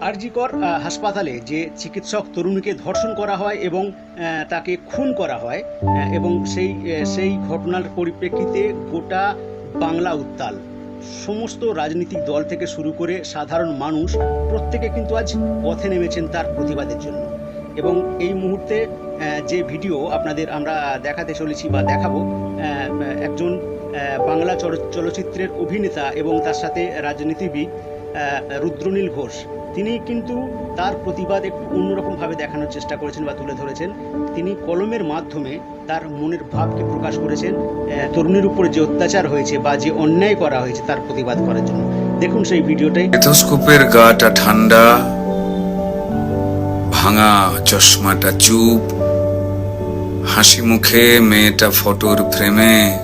আরজিকর হাসপাতালে যে চিকিৎসক তরুণীকে ধর্ষণ করা হয় এবং তাকে খুন করা হয় এবং সেই সেই ঘটনার পরিপ্রেক্ষিতে গোটা বাংলা উত্তাল। সমস্ত রাজনৈতিক দল থেকে শুরু করে সাধারণ মানুষ প্রত্যেকে কিন্তু আজ পথে নেমেছেন তার প্রতিবাদের জন্য। এবং এই মুহূর্তে যে ভিডিও আপনাদের আমরা দেখাতে চলেছি বা দেখাবো একজন বাংলা চল- চলচ্চিত্রের অভিনেতা এবং তার সাথে রাজনীতিবিদ রুদ্রনীল ঘোষ। তিনি কিন্তু তার প্রতিবাদ একটু অন্যরকমভাবে দেখানোর চেষ্টা করেছেন বা তুলে ধরেছেন। তিনি কলমের মাধ্যমে তার মনের ভাবকে প্রকাশ করেছেন। তরুণীর উপরে যে অত্যাচার হয়েছে বা যে অন্যায় করা হয়েছে তার প্রতিবাদ করার জন্য। দেখুন সেই ভিডিওটাই স্টেথোস্কোপের গাটা ঠান্ডা, ভাঙা চশমাটা চুপ, হাসি মুখে মেয়েটা ফটোর ফ্রেমে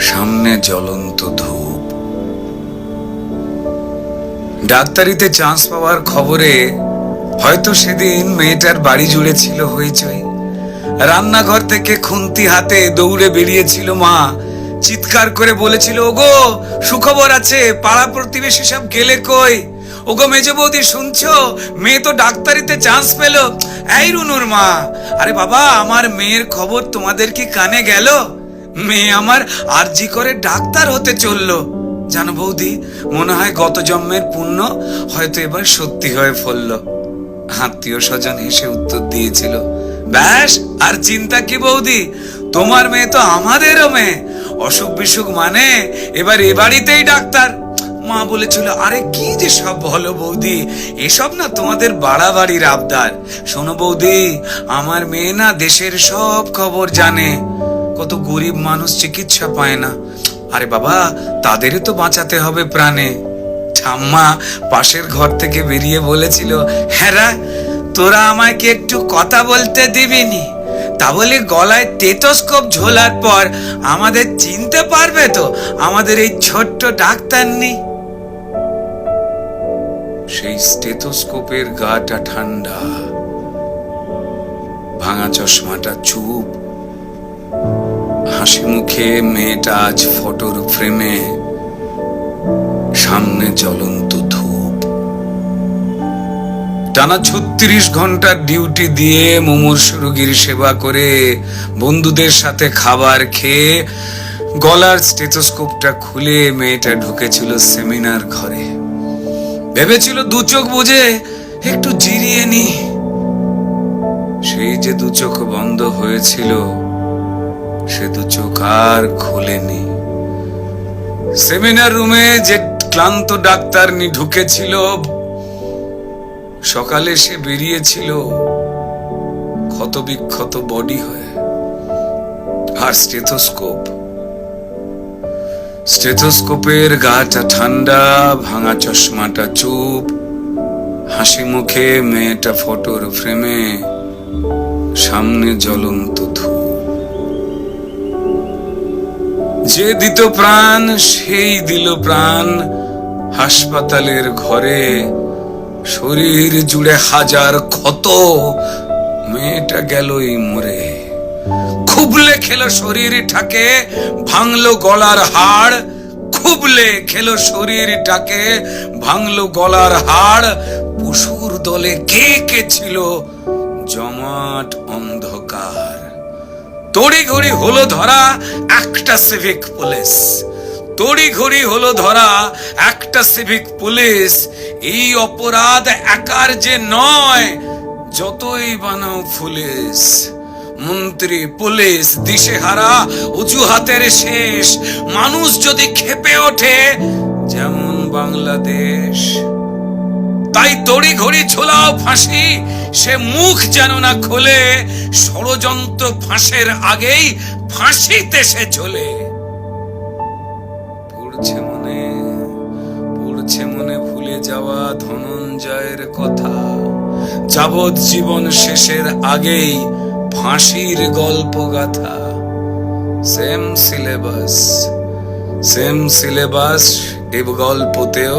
সামনে জ্বলন্ত ধূপ। ডাক্তারিতে চান্স পাওয়ার খবরে হয়তো সেদিন মেয়েটার বাড়ি জুড়ে ছিল হইচই। রান্নাঘর থেকে খুন্তি হাতে দৌড়ে বেরিয়েছিল মা। চিৎকার করে বলেছিল, ওগো, সুখবর আছে, পাড়া প্রতিবেশী সব গেলে কই? ওগো, মেজ বৌদি, শুনছো? মেয়ে তো ডাক্তারিতে চান্স পেল। এই রুনুর মা, আরে বাবা, আমার মেয়ের খবর তোমাদের কি কানে গেল? মেয়ে আমার আরজি করে ডাক্তার হতে চলল। জানো বৌদি, মনে হয় গত জন্মের পুণ্য হয়তো এবার সত্যি হয়ে ফলল। আত্মীয় স্বজন হেসে উত্তর দিয়েছিল, ব্যাস, আর চিন্তা কি বৌদি? তোমার মেয়ে তো আমাদেরও মেয়ে। অসুখ বিসুখ মানে এবার এ বাড়িতেই ডাক্তার। মা বলেছিল, আরে কি যে সব বলো বৌদি, এসব না তোমাদের বাড়াবাড়ির আবদার। শোনো বৌদি, আমার মেয়ে না দেশের সব খবর জানে। কত গরিব মানুষ চিকিৎসা পায় না। আরে বাবা, তাদেরই তো বাঁচাতে হবে প্রাণে। ঠাম্মা পাশের ঘর থেকে বেরিয়ে বলেছিল হ্যাঁ তোরা আমাকে একটু কথা বলতে দিবিনি তা বলে গলায় টেটোস্কোপ ঝোলার পর আমাদের চিনতে পারবে তো, আমাদের এই ছোট্ট ডাক্তার নেই সেই স্টেথোস্কোপের গাটা ঠান্ডা, ভাঙা চশমাটা চুপ হাসি মুখে মেয়েটা আজ ফটোর ফ্রেমে, সামনে জ্বলন্ত ধূপ। টানা ছত্রিশ ঘণ্টার ডিউটি দিয়ে মুমূর্ষ রোগীর সেবা করে বন্ধুদের সাথে খাবার খেয়ে গলার স্টেথোস্কোপটা খুলে মেয়েটা ঢুকেছিল সেমিনার ঘরে। ভেবেছিল দু চোখ বুঝে একটু জিরিয়ে নি। সেই যে দু চোখ বন্ধ হয়েছিল সে চোখ আর খোলেনি। সেমিনার রুমে যে ক্লান্ত ডাক্তার নি ঢুকেছিল, সকালে সে বেরিয়েছিল ক্ষত বিক্ষত বডি হয়ে। আর স্টেথোস্কোপ স্টেথোস্কোপের গাটা ঠান্ডা, ভাঙা চশমাটা চুপ, হাসি মুখে মেয়েটা ফটোর ফ্রেমে সামনে জ্বলন্ত ধূপ। যে দিত প্রাণ, সেই দিল প্রাণ। হাসপাতালের ঘরে শরীর জুড়ে হাজার ক্ষত। মেয়েটা গেলই মরে। খুবলে খেলো শরীরটাকে ভাঙলো গলার হাড়। খুবলে খেলো শরীরটাকে ভাঙলো গলার হাড়। পশুর দলে কে কে ছিল? জমাট অন্ধকার। তড়ি ঘড়ি হলো ধরা একটা সিভিক পুলিশ তড়ি ঘড়ি হলো ধরা একটা সিভিক পুলিশ এই অপরাধ একার যে নয়, যতই বানাও পুলিশ মন্ত্রী পুলিশ দিশেহারা উঁচু হাতের শেষ। মানুষ যদি খেপে ওঠে, যেমন বাংলাদেশ। তাই তড়ি ঘড়ি ঝোলাও ফাঁসি সে মুখ যেন না খোলে, ষড়যন্ত্র ফাঁসের আগেই ফাঁসিতে সে চলে। পড়ছে মনে পড়ছে মনে ভুলে যাওয়া ধনঞ্জয়ের কথা। যাবৎ জীবন শেষের আগেই ফাঁসির গল্প গাথা। সেম সিলেবাস সেম সিলেবাস, এ গল্পতেও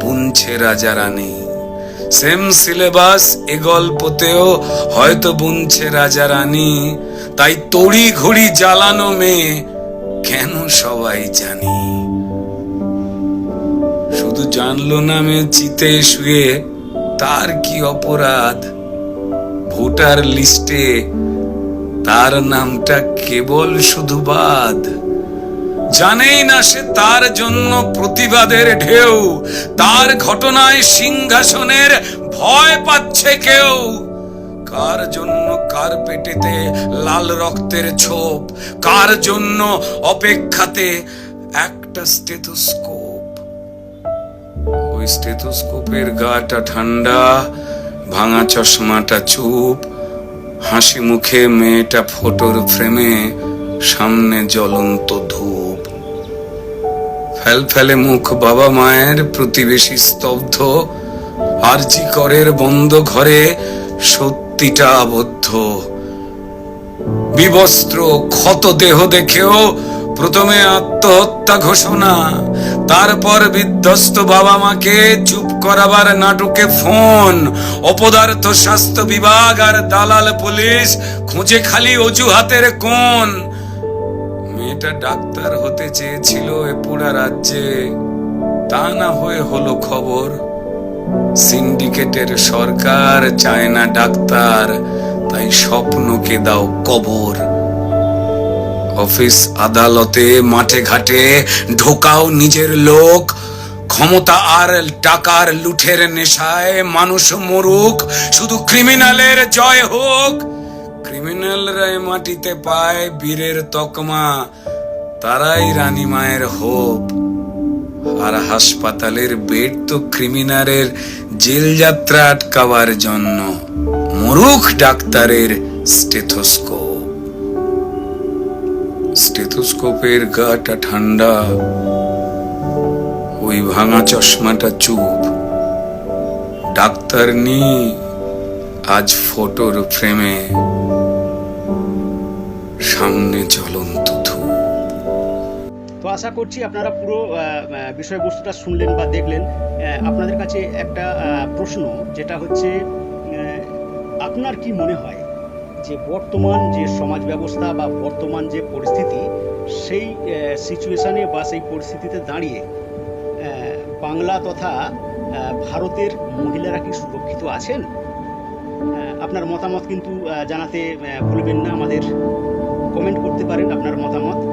বুনছে রাজা রানী। সেম সিলেবাস এ গল্পতেও হয়তো বুনছে রাজা রানী। তাই তড়ি ঘড়ি জ্বালানো মেয়ে কেন সবাই জানি। শুধু জানলো না আমি চিতে শুয়ে তার কি অপরাধ। ভোটার লিস্টে তার নামটা কেবল শুধু বাদ। জানেই না সে তার জন্য প্রতিবাদের ঢেউ। তার ঘটনায় সিংহাসনের ভয় পাচ্ছে কেউ। কার জন্য কার পেটেতে লাল রক্তের ছোপ? কার জন্য অপেক্ষাতে একটা স্টেথোস্কোপ? ওই স্টেথোস্কোপের গাটা ঠান্ডা, ভাঙা চশমাটা চুপ, হাসি মুখে মেয়েটা ফটোর ফ্রেমে সামনে জ্বলন্ত ধূপ। ফেল ফেলে মুখ বাবা মায়ের প্রতিবেশী স্তব্ধ। আরজি করের বন্ধ ঘরে সত্যিটা আবদ্ধ। বিবস্ত্র ক্ষত দেহ দেখেও প্রথমে আত্মহত্যা ঘোষণা, তারপর বিধ্বস্ত বাবা মাকে চুপ করাবার নাটকে ফোন, অপদার্থ স্বাস্থ্য বিভাগ আর দালাল পুলিশ খুঁজে খালি অজুহাতের কোন মেয়েটা ডাক্তার হতে চেয়েছিল এ পুরা রাজ্যে। তা না হয়ে হলো খবর। সিন্ডিকেটের সরকার চায় না ডাক্তার, তাই স্বপ্নকে দাও কবর। অফিস আদালতে, মাঠে ঘাটে ঢোকাও নিজের লোক। ক্ষমতা আর টাকার লুঠের নেশায় মানুষ মরুক, শুধু ক্রিমিনালের জয় হোক। ক্রিমিনালরাই মাটিতে পায় বীরের তকমা। তারাই রানী মায়ের হোপ। আর হাসপাতালের বেড তো ক্রিমিনালের জেল যাত্রা আটকাবার জন্য। মরুখ ডাক্তারের স্টেথোস্কোপ। স্টেথোস্কোপের গাটা ঠান্ডা। ওই ভাঙা চশমাটা চুপ। ডাক্তার নি আজ ফটোর ফ্রেমে। জ্বলন্ত তো আশা করছি আপনারা পুরো বিষয়বস্তুটা শুনলেন বা দেখলেন। আপনাদের কাছে একটা প্রশ্ন, যেটা হচ্ছে আপনার কি মনে হয় যে বর্তমান যে সমাজ ব্যবস্থা বা বর্তমান যে পরিস্থিতি, সেই সিচুয়েশানে বা সেই পরিস্থিতিতে দাঁড়িয়ে বাংলা তথা ভারতের মহিলারা কি সুরক্ষিত আছেন? আপনার মতামত কিন্তু জানাতে ভুলবেন না আমাদের। কমেন্ট করতে পারেন আপনার মতামত।